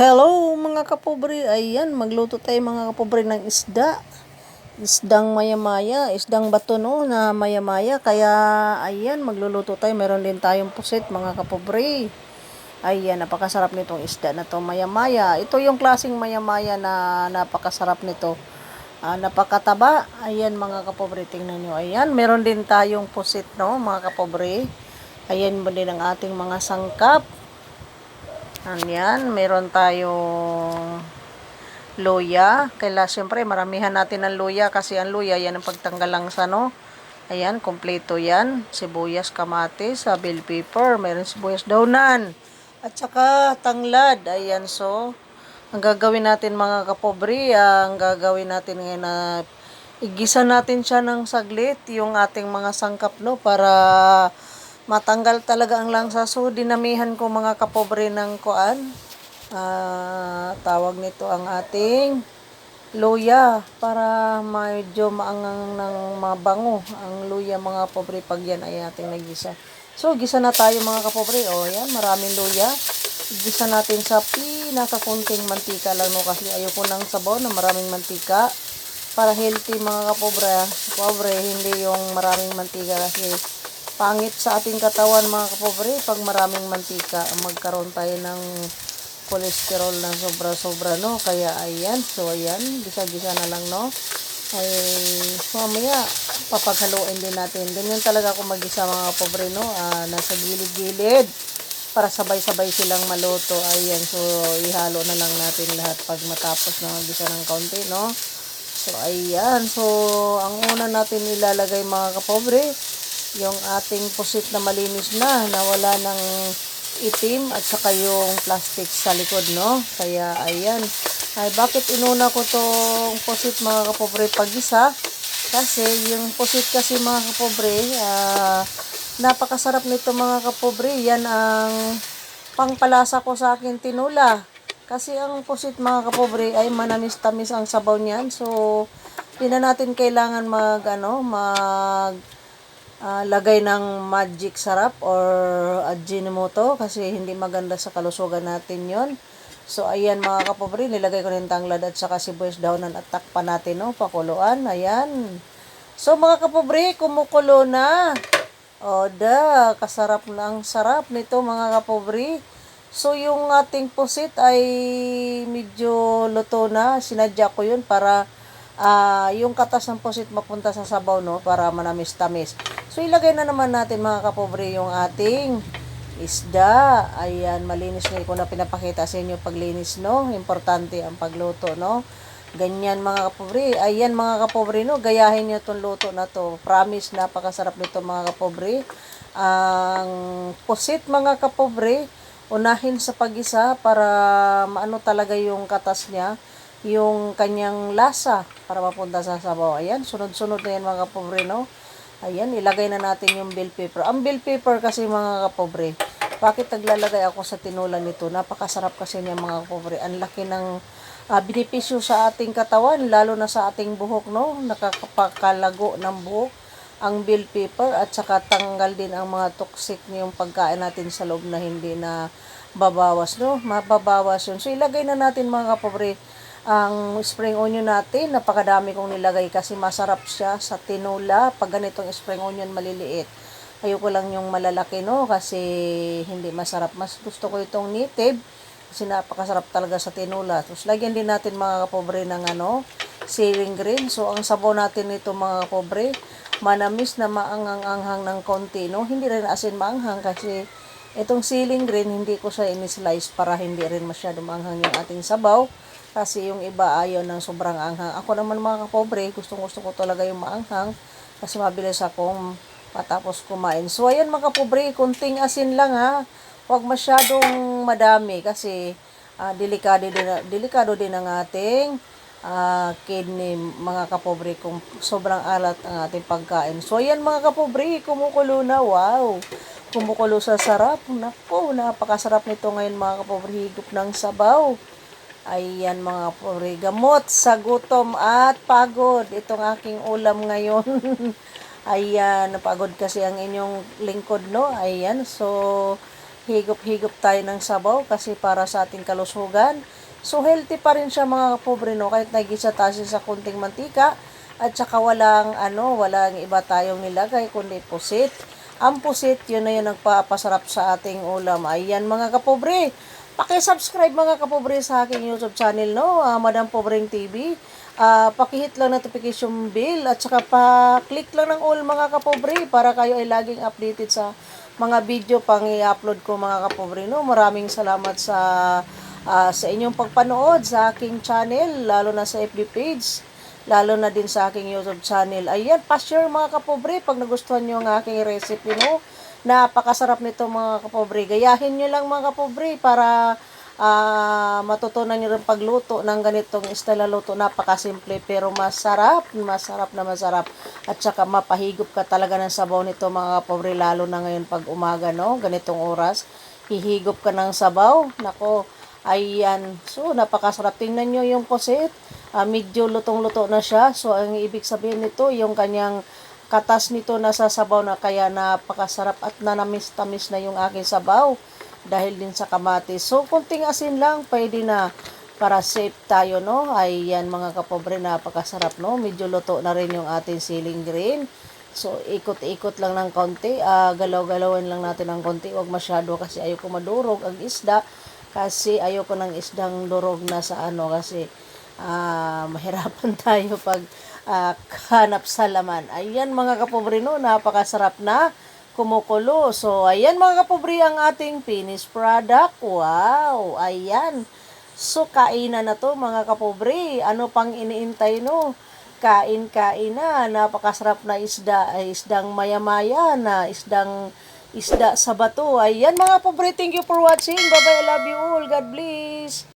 Hello mga kapobre, ayan magluto tayo mga kapobre ng isda. Isdang maya-maya, isdang bato no na maya-maya. Kaya ayan magluluto tayo, meron din tayong pusit mga kapobre. Ayan, napakasarap nitong isda na to maya-maya. Ito yung klaseng maya-maya na napakasarap nito. Ah, napakataba. Ayan mga kapobre, tingnan nyo. Ayan, meron din tayong pusit no mga kapobre. Ayan mo din ang ating mga sangkap. Ayan, meron tayong luya. Kaya siyempre maramihan natin ang luya kasi ang luya yan ang pagtanggal lang sa no. Ayan, kompleto yan. Sibuyas, kamatis, ah, bell pepper, meron sibuyas daunan. At saka tanglad. Ayan, so ang gagawin natin mga kapobre, ah, ang gagawin natin ngayon na igisa natin siya ng saglit yung ating mga sangkap no para matanggal talaga ang langsa. So, dinamihan ko mga kapobre ng kuan. Ah, tawag nito ang ating luya para medyo maangang ng mabango ang luya mga kapobre pag yan ay ating nagisa. So, gisa na tayo mga kapobre. O, yan, maraming luya. Gisa natin sa pinakakunting mantika lang no kasi ayoko ng sabaw na maraming mantika para healthy mga kapobre. Pobre, hindi yung maraming mantika kasi pangit sa ating katawan mga kapobre pag maraming mantika magkaroon tayo ng cholesterol na sobra-sobra no? Kaya ayan so ayan gisa-gisa na lang no? Ay mamaya papaghaluin din natin. Ganyan talaga ako magisa mga pobre no? Ah, nasa gilid-gilid para sabay-sabay silang maluto. Ayan so ihalo na lang natin lahat pag matapos na magisa ng kaunti no? So ayan so ang una natin ilalagay mga kapobre yung ating pusit na malinis na na wala ng itim at saka yung plastic sa likod no? Kaya ayan. Ay bakit inuna ko tong pusit mga kapobre pag-isa? Kasi yung pusit kasi mga kapobre ah, napakasarap nito mga kapobre. Yan ang pangpalasa ko sa akin tinula. Kasi ang pusit mga kapobre ay manamis-tamis ang sabaw niyan. So hindi na natin kailangan mag ano mag ah, lagay ng magic sarap or ajinomoto kasi hindi maganda sa kalusugan natin yon So, ayan mga kapobre, nilagay ko rin tanglad at saka sibuyas daunan at takpan natin, no? Pakuluan, ayan. So, mga kapobre, kumukulo na. O, da, kasarap na ang sarap nito mga kapobre. So, yung ating pusit ay medyo luto na. Sinadya ko yun para ah, yung katas ng pusit mapunta sa sabaw, no? Para manamis-tamis. So, ilagay na naman natin mga kapobre yung ating isda. Ayan, malinis na ko na pinapakita sa inyo paglinis, no? Importante ang pagluto, no? Ganyan mga kapobre. Ayan mga kapobre, no? Gayahin niyo itong luto na to. Promise, napakasarap nito mga kapobre. Ang pusit mga kapobre, unahin sa pagisa para maano talaga yung katas niya yung kanyang lasa para mapunta sa sabaw. Ayan, sunod-sunod na yan mga kapobre, no? Ayan, ilagay na natin yung bell pepper. Ang bell pepper kasi mga kapobre, bakit naglalagay ako sa tinula nito? Napakasarap kasi niya mga kapobre. Ang laki ng uh, benepisyo sa ating katawan, lalo na sa ating buhok, no? Nakakapakalago ng buhok ang bell pepper at saka tanggal din ang mga toxic yung pagkain natin sa loob na hindi na babawas, no? Mababawas yun. So, ilagay na natin mga kapobre ang spring onion natin, napakadami kong nilagay kasi masarap siya sa tinula pag ganitong spring onion maliliit. Ayoko lang yung malalaki no kasi hindi masarap. Mas gusto ko itong native kasi napakasarap talaga sa tinula. Tapos lagyan din natin mga kapobre ng ano, ceiling green. So ang sabaw natin nito mga kapobre, manamis na maangang-anghang ng konti no. Hindi rin asin maanghang kasi itong ceiling green hindi ko siya in-slice para hindi rin masyado maanghang yung ating sabaw. Kasi yung iba ayaw ng sobrang anghang. Ako naman mga kapobre, gustong gusto ko talaga yung maanghang. Kasi mabilis akong matapos kumain. So ayan mga kapobre, kunting asin lang ha. Huwag masyadong madami kasi ah, delikado din, delikado din ang ating ah, kidney mga kapobre kung sobrang alat ang ating pagkain. So ayan mga kapobre, kumukulo na. Wow! Kumukulo sa sarap. Naku, napakasarap nito ngayon mga kapobre. Higop ng sabaw. Ayan mga puri, gamot sa gutom at pagod. Itong aking ulam ngayon. Ayan, napagod kasi ang inyong lingkod, no? Ayan, so higop-higop tayo ng sabaw kasi para sa ating kalusugan. So healthy pa rin siya mga kapobre no kahit nagisa tayo sa kunting mantika at saka walang ano, walang iba tayong nilagay kundi pusit. Ang pusit, yun na yun nagpapasarap sa ating ulam. Ayan mga kapobre. Paki-subscribe mga kapobre sa aking YouTube channel no, ah, Madam Pobreng TV. Ah, pakihit lang notification bell at saka pa-click lang ng all mga kapobre para kayo ay laging updated sa mga video pang i-upload ko mga kapobre no. Maraming salamat sa ah, sa inyong pagpanood sa aking channel lalo na sa FB page lalo na din sa aking YouTube channel. Ayan, pa-share mga kapobre pag nagustuhan nyo ang aking recipe no. Napakasarap nito mga kapobre. Gayahin nyo lang mga kapobre para ah, matutunan nyo rin pagluto ng ganitong estela luto. Napakasimple pero masarap, masarap na masarap. At saka mapahigop ka talaga ng sabaw nito mga kapobre lalo na ngayon pag umaga no, ganitong oras. Hihigop ka ng sabaw. Nako, ayan. So, napakasarap. Tingnan nyo yung pusit. Ah, medyo lutong-luto na siya. So, ang ibig sabihin nito, yung kanyang katas nito nasa sabaw na kaya napakasarap at nanamis-tamis na yung aking sabaw dahil din sa kamatis. So, kunting asin lang, pwede na para safe tayo, no? Ayan, mga kapobre, napakasarap, no? Medyo luto na rin yung ating siling green. So, ikot-ikot lang ng konti. ah galaw-galawin lang natin ng konti. Huwag masyado kasi ayoko madurog ang isda. Kasi ayoko ng isdang durog na sa ano kasi ah mahirapan tayo pag ah, hanap sa laman. Ayan mga kapobre no, napakasarap na kumukulo. So ayan mga kapobre ang ating finished product. Wow, ayan. So kainan na to mga kapobre. Ano pang iniintay no? Kain-kain na. Napakasarap na isda. Ay, isdang maya-maya na isdang isda sa bato. Ayan mga pobre, thank you for watching. Bye-bye, I love you all. God bless.